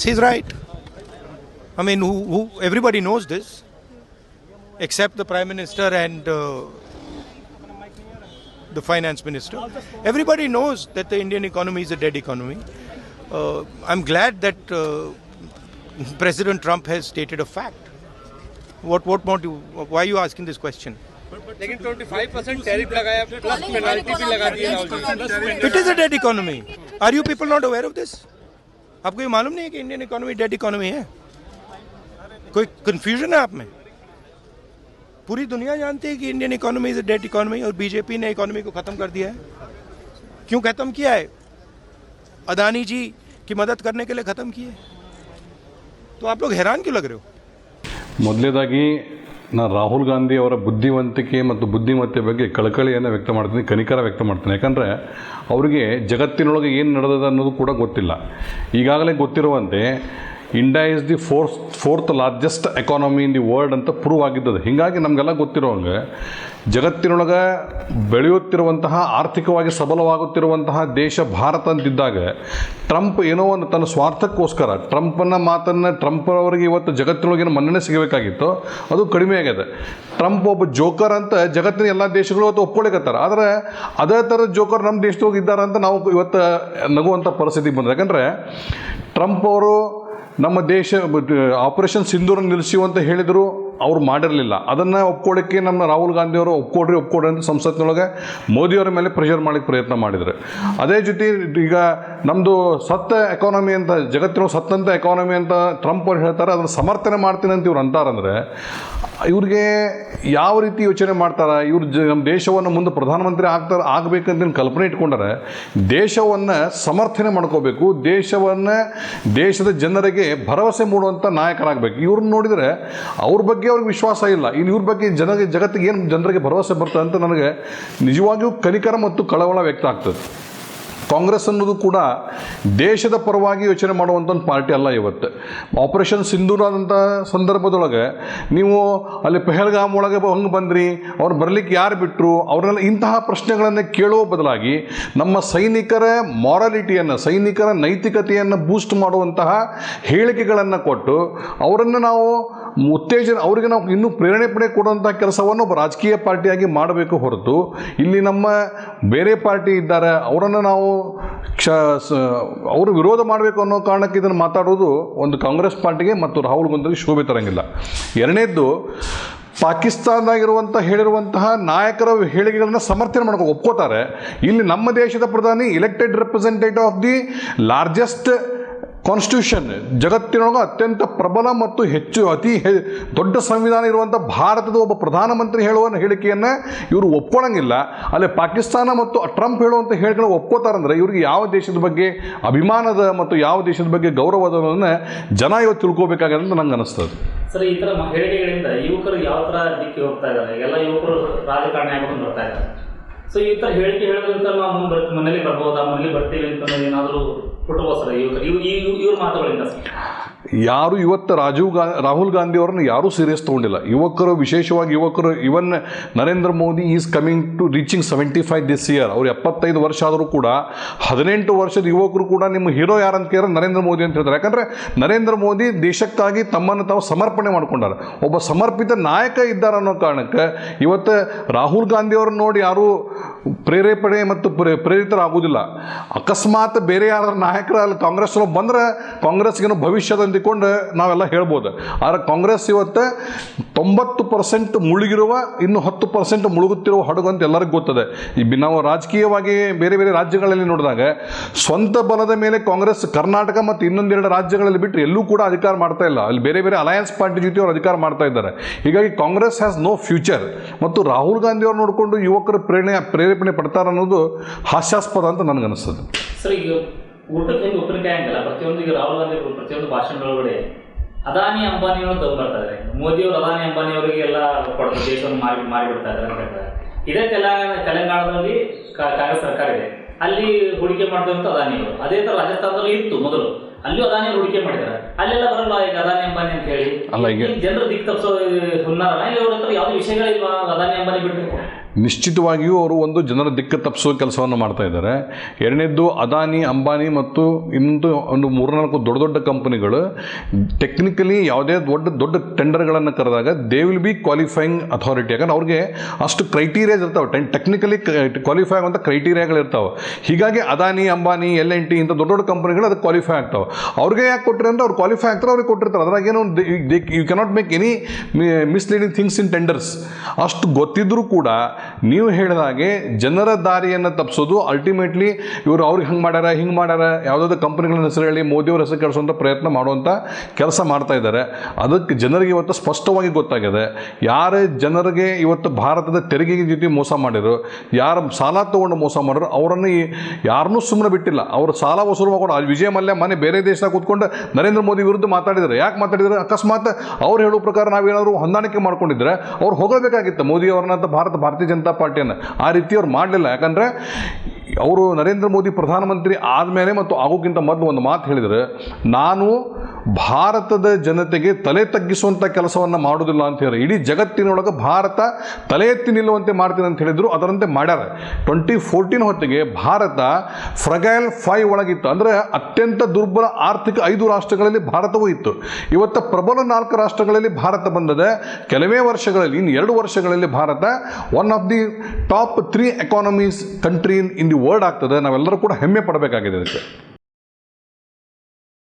He's right. I mean, who, who, everybody knows this, except the Prime Minister and uh, the Finance Minister. Everybody knows that the Indian economy is a dead economy. Uh, I'm glad that uh, President Trump has stated a fact. What, what more do, why are you asking this question? लेकिन 25 percent tariff लगाया plus penalty भी लगा दी Rahul ji It is a dead economy. Are you people not aware of this? आपको ये मालूम नहीं है कि इंडियन इकोनॉमी डेड इकोनॉमी है कोई कंफ्यूजन है आप में पूरी दुनिया जानती है कि Indian economy is a dead economy और बीजेपी ने इकोनॉमी को खत्म कर दिया है क्यों खत्म किया है अदानी जी की मदद करने के लिए खत्म किए तो आप लोग हैरान क्यों लग रहे हो ಮೊದಲೇದಾಗಿ ನಾನು ರಾಹುಲ್ ಗಾಂಧಿ ಅವರ ಬುದ್ಧಿವಂತಿಕೆ ಮತ್ತು ಬುದ್ಧಿಮತ್ತೆ ಬಗ್ಗೆ ಕಳಕಳಿಯನ್ನು ವ್ಯಕ್ತ ಮಾಡ್ತೀನಿ, ಕನಿಕರ ವ್ಯಕ್ತ ಮಾಡ್ತೀನಿ. ಯಾಕಂದರೆ ಅವರಿಗೆ ಜಗತ್ತಿನೊಳಗೆ ಏನು ನಡೆದದ ಅನ್ನೋದು ಕೂಡ ಗೊತ್ತಿಲ್ಲ. ಈಗಾಗಲೇ ಗೊತ್ತಿರುವಂತೆ India is the fours fourth largest economy in the world ಅಂತ ಪ್ರೂವ್ ಆಗಿದ್ದದು ಹೀಗಾಗಿ ನಮಗೆಲ್ಲ ಗೊತ್ತಿರೋ ಹಂಗೆ ಜಗತ್ತಿನೊಳಗೆ ಬೆಳೆಯುತ್ತಿರುವಂತಹ, ಆರ್ಥಿಕವಾಗಿ ಸಬಲವಾಗುತ್ತಿರುವಂತಹ ದೇಶ ಭಾರತ ಅಂತಿದ್ದಾಗ, ಟ್ರಂಪ್ ಏನೋ ಒಂದು ತನ್ನ ಸ್ವಾರ್ಥಕ್ಕೋಸ್ಕರ, ಟ್ರಂಪನ ಮಾತನ್ನು ಟ್ರಂಪ್ ಅವರಿಗೆ ಇವತ್ತು ಜಗತ್ತಿನೊಳಗಿನ ಮನ್ನಣೆ ಸಿಗಬೇಕಾಗಿತ್ತು, ಅದು ಕಡಿಮೆ ಆಗಿದೆ ಟ್ರಂಪ್ ಒಬ್ಬ ಜೋಕರ್ ಅಂತ ಜಗತ್ತಿನ ಎಲ್ಲ ದೇಶಗಳು ಇವತ್ತು ಒಪ್ಕೊಳ್ಳಿಕತ್ತಾರೆ ಆದರೆ ಅದೇ ಥರ ಜೋಕರ್ ನಮ್ಮ ದೇಶದೊಳಗೆ ಇದ್ದಾರೆ ಅಂತ ನಾವು ಇವತ್ತು ನಗುವಂಥ ಪರಿಸ್ಥಿತಿ ಬಂದಿದೆ. ಯಾಕಂದರೆ, ಟ್ರಂಪ್ ಅವರು ನಮ್ಮ ದೇಶ ಆಪರೇಷನ್ ಸಿಂಧೂರ ನಿಲ್ಲಿಸಿ ಅಂತ ಹೇಳಿದರು. ಅವ್ರು ಮಾಡಿರಲಿಲ್ಲ. ಅದನ್ನು ಒಪ್ಕೊಳ್ಳೋಕ್ಕೆ ನಮ್ಮ ರಾಹುಲ್ ಗಾಂಧಿಯವರು ಒಪ್ಕೊಡ್ರಿ ಒಪ್ಕೊಡ್ರಿ ಅಂತ ಸಂಸತ್ತಿನೊಳಗೆ ಮೋದಿಯವರ ಮೇಲೆ ಪ್ರೆಷರ್ ಮಾಡಲಿಕ್ಕೆ ಪ್ರಯತ್ನ ಮಾಡಿದರು. ಅದೇ ಜೊತೆ ಈಗ ನಮ್ಮದು ಸತ್ತ ಎಕಾನಮಿ ಅಂತ, ಜಗತ್ತಿನ ಸತ್ತಂತ ಎಕಾನಮಿ ಅಂತ ಟ್ರಂಪ್ ಅವ್ರು ಹೇಳ್ತಾರೆ, ಅದನ್ನು ಸಮರ್ಥನೆ ಮಾಡ್ತೀನಿ ಅಂತ ಇವ್ರು ಅಂತಾರಂದರೆ, ಇವ್ರಿಗೆ ಯಾವ ರೀತಿ ಯೋಚನೆ ಮಾಡ್ತಾರೆ? ಇವ್ರು ಜ ನಮ್ಮ ದೇಶವನ್ನು ಮುಂದೆ ಪ್ರಧಾನಮಂತ್ರಿ ಆಗ್ತಾರೆ ಆಗಬೇಕಂತ ಕಲ್ಪನೆ ಇಟ್ಕೊಂಡರೆ, ದೇಶವನ್ನು ಸಮರ್ಥನೆ ಮಾಡ್ಕೋಬೇಕು, ದೇಶವನ್ನು ದೇಶದ ಜನರಿಗೆ ಭರವಸೆ ಮೂಡುವಂಥ ನಾಯಕರಾಗಬೇಕು. ಇವ್ರನ್ನ ನೋಡಿದರೆ ಅವ್ರ ಬಗ್ಗೆ ಅವ್ರಿಗೆ ವಿಶ್ವಾಸ ಇಲ್ಲ. ಇನ್ನು ಇವ್ರ ಬಗ್ಗೆ ಜನ ಜಗತ್ತಿಗೆ ಏನು ಜನರಿಗೆ ಭರವಸೆ ಬರ್ತದೆ ಅಂತ ನನಗೆ ನಿಜವಾಗಿಯೂ ಕನಿಕರ ಮತ್ತು ಕಳವಳ ವ್ಯಕ್ತ ಆಗ್ತದೆ. ಕಾಂಗ್ರೆಸ್ ಅನ್ನೋದು ಕೂಡ ದೇಶದ ಪರವಾಗಿ ಯೋಚನೆ ಮಾಡುವಂಥ ಒಂದು ಪಾರ್ಟಿ ಅಲ್ಲ ಇವತ್ತು. ಆಪರೇಷನ್ ಸಿಂಧೂರ್ ಆದಂಥ ಸಂದರ್ಭದೊಳಗೆ ನೀವು ಅಲ್ಲಿ ಪೆಹಲ್ಗಾಮ್ ಒಳಗೆ ಹಂಗೆ ಬಂದ್ರಿ, ಅವ್ರು ಬರಲಿಕ್ಕೆ ಯಾರು ಬಿಟ್ಟರು ಅವ್ರನ್ನೆಲ್ಲ ಇಂತಹ ಪ್ರಶ್ನೆಗಳನ್ನು ಕೇಳುವ ಬದಲಾಗಿ ನಮ್ಮ ಸೈನಿಕರ ಮಾರಾಲಿಟಿಯನ್ನು ಸೈನಿಕರ ನೈತಿಕತೆಯನ್ನು ಬೂಸ್ಟ್ ಮಾಡುವಂತಹ ಹೇಳಿಕೆಗಳನ್ನು ಕೊಟ್ಟು ಅವರನ್ನು ನಾವು ಉತ್ತೇಜನ ಅವರಿಗೆ ನಾವು ಇನ್ನೂ ಪ್ರೇರಣೆ ಕೊಡುವಂಥ ಕೆಲಸವನ್ನು ಒಬ್ಬ ರಾಜಕೀಯ ಪಾರ್ಟಿಯಾಗಿ ಮಾಡಬೇಕು ಹೊರತು ಇಲ್ಲಿ ನಮ್ಮ ಬೇರೆ ಪಾರ್ಟಿ ಇದ್ದಾರೆ, ಅವರನ್ನು ನಾವು ಕ್ಷ ಅವರು ವಿರೋಧ ಮಾಡಬೇಕು ಅನ್ನೋ ಕಾರಣಕ್ಕೆ ಇದನ್ನು ಮಾತಾಡೋದು ಒಂದು ಕಾಂಗ್ರೆಸ್ ಪಾರ್ಟಿಗೆ ಮತ್ತು ರಾಹುಲ್ ಗಾಂಧಿಗೆ ಶೋಭೆ ತರಂಗಿಲ್ಲ. ಎರಡನೇದ್ದು ಪಾಕಿಸ್ತಾನದಾಗಿರುವಂಥ ಹೇಳಿರುವಂತಹ ನಾಯಕರ ಹೇಳಿಕೆಗಳನ್ನು ಸಮರ್ಥನೆ ಮಾಡ್ಕೊಂಡು ಒಪ್ಕೋತಾರೆ. ಇಲ್ಲಿ ನಮ್ಮ ದೇಶದ ಪ್ರಧಾನಿ elected representative of the largest constitution ಜಗತ್ತಿನೊಳಗೆ ಅತ್ಯಂತ ಪ್ರಬಲ ಮತ್ತು ಹೆಚ್ಚು ಅತಿ ದೊಡ್ಡ ಸಂವಿಧಾನ ಇರುವಂಥ ಭಾರತದ ಒಬ್ಬ ಪ್ರಧಾನಮಂತ್ರಿ ಹೇಳುವ ಹೇಳಿಕೆಯನ್ನು ಇವರು ಒಪ್ಕೊಳ್ಳಂಗಿಲ್ಲ ಅಲ್ಲೇ ಪಾಕಿಸ್ತಾನ ಮತ್ತು ಟ್ರಂಪ್ ಹೇಳುವಂಥ ಹೇಳಿಕೆಗಳು ಒಪ್ಕೋತಾರಂದ್ರೆ ಇವ್ರಿಗೆ ಯಾವ ದೇಶದ ಬಗ್ಗೆ ಅಭಿಮಾನದ ಮತ್ತು ಯಾವ ದೇಶದ ಬಗ್ಗೆ ಗೌರವದನ್ನು ಜನ ಇವತ್ತು ತಿಳ್ಕೋಬೇಕಾಗಿದೆ ಅಂತ ನಂಗೆ ಅನಿಸ್ತದೆ. ಸರ್, ಈ ಥರ ಹೇಳಿಕೆಗಳಿಂದ ಯುವಕರು ಯಾವ ಥರ ದಿಕ್ಕಿ ಹೋಗ್ತಾ ಇದ್ದಾರೆ? ಎಲ್ಲ ಯುವಕರು ರಾಜಕಾರಣಿ ಆಗ್ಕೊಂಡು ಬರ್ತಾ ಇದ್ದಾರೆ. ಸೊ ಈ ತರ ಹೇಳಿಕೆ ಹೇಳೋದ್ರಿಂದ ನಾವು ಮುಂದೆ ಬರ್ತೀವಿ ಮನೇಲಿ ಬರ್ಬೋದಾ ಮನೇಲಿ ಬರ್ತೀವಿ ಅಂತ ಏನಾದರೂ ಹುಟ್ಟುವ ಸರ್ ಇವ್ರು ಇವ್ ಇವ್- ಇವ್ರ ಮಾತುಗಳಿಂದ ಯಾರು ಇವತ್ತು ರಾಜೀವ್ ಗಾ, ರಾಹುಲ್ ಗಾಂಧಿ ಅವರನ್ನು ಯಾರೂ ಸೀರಿಯಸ್ ತೊಗೊಂಡಿಲ್ಲ. ಯುವಕರು, ವಿಶೇಷವಾಗಿ ಯುವಕರು even Narendra Modi is coming to reaching seventy five this year ಅವ್ರು ಎಪ್ಪತ್ತೈದು ವರ್ಷ ಆದರೂ ಕೂಡ, ಹದಿನೆಂಟು ವರ್ಷದ ಯುವಕರು ಕೂಡ ನಿಮ್ಮ ಹೀರೋ ಯಾರಂತ ಕೇಳಿದ್ರೆ ನರೇಂದ್ರ ಮೋದಿ ಅಂತ ಹೇಳ್ತಾರೆ. ಯಾಕಂದರೆ ನರೇಂದ್ರ ಮೋದಿ ದೇಶಕ್ಕಾಗಿ ತಮ್ಮನ್ನು ತಾವು ಸಮರ್ಪಣೆ ಮಾಡ್ಕೊಂಡಾರ. ಒಬ್ಬ ಸಮರ್ಪಿತ ನಾಯಕ ಇದ್ದಾರೆ ಅನ್ನೋ ಕಾರಣಕ್ಕೆ ಇವತ್ತು ರಾಹುಲ್ ಗಾಂಧಿ ಅವ್ರನ್ನ ನೋಡಿ ಯಾರೂ ಪ್ರೇರೇಪಣೆ ಮತ್ತು ಪ್ರೇ- ಪ್ರೇರಿತರಾಗುವುದಿಲ್ಲ. ಅಕಸ್ಮಾತ್ ಬೇರೆ ಯಾರು ನಾಯಕರ ಅಲ್ಲಿ ಕಾಂಗ್ರೆಸ್ ಬಂದರೆ ಕಾಂಗ್ರೆಸ್ಗೇನು ಭವಿಷ್ಯದ ಅಂದಿಕೊಂಡು ನಾವೆಲ್ಲ ಹೇಳ್ಬೋದು. ಆದರೆ ಕಾಂಗ್ರೆಸ್ ಇವತ್ತು ತೊಂಬತ್ತು ಪರ್ಸೆಂಟ್ ಮುಳುಗಿರುವ, ಇನ್ನು ಹತ್ತು ಪರ್ಸೆಂಟ್ ಮುಳುಗುತ್ತಿರುವ ಹಡಗು ಅಂತ ಎಲ್ಲರಿಗೂ ಗೊತ್ತದೆ. ಈ ನಾವು ರಾಜಕೀಯವಾಗಿ ಬೇರೆ ಬೇರೆ ರಾಜ್ಯಗಳಲ್ಲಿ ನೋಡಿದಾಗ ಸ್ವಂತ ಬಲದ ಮೇಲೆ ಕಾಂಗ್ರೆಸ್, ಕರ್ನಾಟಕ ಮತ್ತು ಇನ್ನೊಂದೆರಡು ರಾಜ್ಯಗಳಲ್ಲಿ ಬಿಟ್ಟರೆ ಎಲ್ಲೂ ಕೂಡ ಅಧಿಕಾರ ಮಾಡ್ತಾ ಇಲ್ಲ. ಅಲ್ಲಿ ಬೇರೆ ಬೇರೆ ಅಲಯನ್ಸ್ ಪಾರ್ಟಿ ಜೊತೆ ಅವರು ಅಧಿಕಾರ ಮಾಡ್ತಾ ಇದ್ದಾರೆ. ಹೀಗಾಗಿ ಕಾಂಗ್ರೆಸ್ ಹ್ಯಾಸ್ ನೋ ಫ್ಯೂಚರ್ ಮತ್ತು ರಾಹುಲ್ ಗಾಂಧಿ ಅವ್ರು ನೋಡಿಕೊಂಡು ಯುವಕರು ಪ್ರೇರಣೆ ಪ್ರೇರೇಪಣೆ ಪಡ್ತಾರೆ ಅನ್ನೋದು ಹಾಸ್ಯಾಸ್ಪದ ಅಂತ ನನಗನ್ನಿಸ್ತದೆ. ಸರ್ ಈಗ ಊಟಕ್ಕೆ ಹೆಂಗೆ ಉಪ್ಪಿನಕಾಯಿ ಹಂಗಲ್ಲ ಪ್ರತಿಯೊಂದು ಈಗ ರಾಹುಲ್ ಗಾಂಧಿ ಪ್ರತಿಯೊಂದು ಭಾಷಣದೊಳಗಡೆ ಅದಾನಿ ಅಂಬಾನಿಯನ್ನು ತಗೊಂಡ್ಬರ್ತಾ ಇದ್ದಾರೆ ಮೋದಿ ಅವರು ಅದಾನಿ ಅಂಬಾನಿ ಅವರಿಗೆ ಎಲ್ಲ ಕೊಡ್ತಾರೆ ದೇಶವನ್ನು ಮಾರಿ ಮಾರಿಬಿಡ್ತಾ ಇದ್ದಾರೆ ಅಂತ ಹೇಳ್ತಾರೆ. ಇದೇ ತೆಲಂಗಾಣ, ತೆಲಂಗಾಣದಲ್ಲಿ ಕಾಂಗ್ರೆಸ್ ಸರ್ಕಾರ ಇದೆ. ಅಲ್ಲಿ ಹೂಡಿಕೆ ಮಾಡಿದಂತ ಅದಾನಿ ಅವರು ಅದೇ ತರ ರಾಜಸ್ಥಾನದಲ್ಲಿ ಇತ್ತು ಮೊದಲು. ಅಲ್ಲಿಯೂ ಅದಾನಿ ಹೂಡಿಕೆ ಮಾಡಿದ್ದಾರೆ. ಅಲ್ಲೆಲ್ಲ ಬರಲ್ಲ ಈಗ ಅದಾನಿ ಅಂಬಾನಿ ಅಂತ ಹೇಳಿ. ಅಲ್ಲ, ಈಗ- ಜನರು ದಿಕ್ ತಪ್ಪಿಸೋ ಹುನ್ನಾರ ಇಲ್ಲಿ ಅವ್ರ ಹತ್ರ ಯಾವ್ದು ವಿಷಯಗಳಿಲ್ವಾ ಅದಾನಿ ಅಂಬಾನಿ ಬಿಟ್ಟು ನಿಶ್ಚಿತವಾಗಿಯೂ ಅವರು ಒಂದು ಜನರ ದಿಕ್ಕ ತಪ್ಪಿಸೋ ಕೆಲಸವನ್ನು ಮಾಡ್ತಾ ಇದ್ದಾರೆ. ಎರಡನೇದ್ದು ಅದಾನಿ ಅಂಬಾನಿ ಮತ್ತು ಇನ್ನೊಂದು ಒಂದು ಮೂರ್ನಾಲ್ಕು ದೊಡ್ಡ ದೊಡ್ಡ ಕಂಪನಿಗಳು ಟೆಕ್ನಿಕಲಿ ಯಾವುದೇ ದೊಡ್ಡ ದೊಡ್ಡ ಟೆಂಡರ್ಗಳನ್ನು ಕರೆದಾಗ they will be qualifying authority ಯಾಕಂದ್ರೆ ಅವ್ರಿಗೆ ಅಷ್ಟು ಕ್ರೈಟೀರಿಯಾಸ್ ಇರ್ತಾವೆ. ಟೆನ್ ಟೆಕ್ನಿಕಲಿ ಕ್ವಾಲಿಫೈ ಆಗುವಂಥ ಕ್ರೈಟೀರಿಯಾಗಳು ಇರ್ತಾವೆ. ಹೀಗಾಗಿ Adani Ambani L N T ಇಂಥ ದೊಡ್ಡ ದೊಡ್ಡ ಕಂಪನಿಗಳು ಅದಕ್ಕೆ ಕ್ವಾಲಿಫೈ ಆಗ್ತಾವೆ. ಅವ್ರಿಗೆ ಯಾಕೆ ಕೊಟ್ಟರೆ ಅಂದ್ರೆ ಅವ್ರು ಕ್ವಾಲಿಫೈ ಆಗ್ತಾರೆ ಅವ್ರಿಗೆ ಕೊಟ್ಟಿರ್ತಾರೆ. ಅದ್ರಾಗ ಏನು you cannot make any misleading things in tenders ಅಷ್ಟು ಗೊತ್ತಿದ್ರೂ ಕೂಡ ನೀವು ಹೇಳಿದ ಹಾಗೆ ಜನರ ದಾರಿಯನ್ನು ತಪ್ಪಿಸೋದು ಅಲ್ಟಿಮೇಟ್ಲಿ ಇವರು ಅವ್ರಿಗೆ ಹಂಗೆ ಮಾಡ್ಯಾರ, ಹಿಂಗೆ ಮಾಡ್ಯಾರ, ಯಾವುದಾದ್ರು ಕಂಪ್ನಿಗಳನ್ನ ಹೆಸರು ಹೇಳಿ ಮೋದಿಯವ್ರ ಹೆಸರು ಕೆಡಿಸುವಂಥ ಪ್ರಯತ್ನ ಮಾಡುವಂಥ ಕೆಲಸ ಮಾಡ್ತಾ ಇದ್ದಾರೆ ಅದಕ್ಕೆ ಜನರಿಗೆ ಇವತ್ತು ಸ್ಪಷ್ಟವಾಗಿ ಗೊತ್ತಾಗಿದೆ ಯಾರೇ ಜನರಿಗೆ ಇವತ್ತು ಭಾರತದ ತೆರಿಗೆ ಜೊತೆ ಮೋಸ ಮಾಡಿದ್ರು, ಯಾರು ಸಾಲ ತೊಗೊಂಡು ಮೋಸ ಮಾಡಿದ್ರು, ಅವರನ್ನು ಯಾರನ್ನೂ ಸುಮ್ಮನೆ ಬಿಟ್ಟಿಲ್ಲ. ಅವರು ಸಾಲ ವಸೂಲು ಮಾಡಿಕೊಂಡು ವಿಜಯ ಮಲ್ಯ ಮನೆ ಬೇರೆ ದೇಶದಾಗ ಕೂತ್ಕೊಂಡು ನರೇಂದ್ರ ಮೋದಿ ವಿರುದ್ಧ ಮಾತಾಡಿದ್ದಾರೆ ಯಾಕೆ ಮಾತಾಡಿದ್ದಾರೆ ಅಕಸ್ಮಾತ್ ಅವ್ರು ಹೇಳೋ ಪ್ರಕಾರ ನಾವೇನಾದ್ರು ಹೊಂದಾಣಿಕೆ ಮಾಡ್ಕೊಂಡಿದ್ರೆ ಅವ್ರು ಹೋಗಬೇಕಾಗಿತ್ತು ಮೋದಿ ಅವ್ರನ್ನ ಭಾರತ, ಭಾರತೀಯ ಜನತಾ ಪಾರ್ಟಿಯನ್ನು. ಆ ರೀತಿ ಅವ್ರು ಮಾಡಲಿಲ್ಲ. ಯಾಕಂದರೆ ಅವರು ನರೇಂದ್ರ ಮೋದಿ ಪ್ರಧಾನಮಂತ್ರಿ ಆದಮೇಲೆ ಮತ್ತು ಆಗೋಕ್ಕಿಂತ ಮೊದಲು ಒಂದು ಮಾತು ಹೇಳಿದರೆ, ನಾನು ಭಾರತದ ಜನತೆಗೆ ತಲೆ ತಗ್ಗಿಸುವಂಥ ಕೆಲಸವನ್ನು ಮಾಡೋದಿಲ್ಲ ಅಂತ ಹೇಳಿ. ಇಡೀ ಜಗತ್ತಿನೊಳಗೆ ಭಾರತ ತಲೆ ಎತ್ತಿ ನಿಲ್ಲುವಂತೆ ಮಾಡ್ತೀನಿ ಅಂತ ಹೇಳಿದ್ರು, ಅದರಂತೆ ಮಾಡ್ಯಾರ. ಟ್ವೆಂಟಿ ಫೋರ್ಟೀನ್ ಹೊತ್ತಿಗೆ ಭಾರತ ಫ್ರಗೈಲ್ ಫೈವ್ ಒಳಗಿತ್ತು. ಅಂದರೆ ಅತ್ಯಂತ ದುರ್ಬಲ ಆರ್ಥಿಕ ಐದು ರಾಷ್ಟ್ರಗಳಲ್ಲಿ ಭಾರತವೂ ಇತ್ತು. ಇವತ್ತು ಪ್ರಬಲ ನಾಲ್ಕು ರಾಷ್ಟ್ರಗಳಲ್ಲಿ ಭಾರತ ಬಂದದೆ. ಕೆಲವೇ ವರ್ಷಗಳಲ್ಲಿ, ಇನ್ನು ಎರಡು ವರ್ಷಗಳಲ್ಲಿ Bharat one of the top three economies country in the world ಆಗ್ತದೆ. ನಾವೆಲ್ಲರೂ ಕೂಡ ಹೆಮ್ಮೆ ಪಡಬೇಕಾಗಿದೆ ಇದಕ್ಕೆ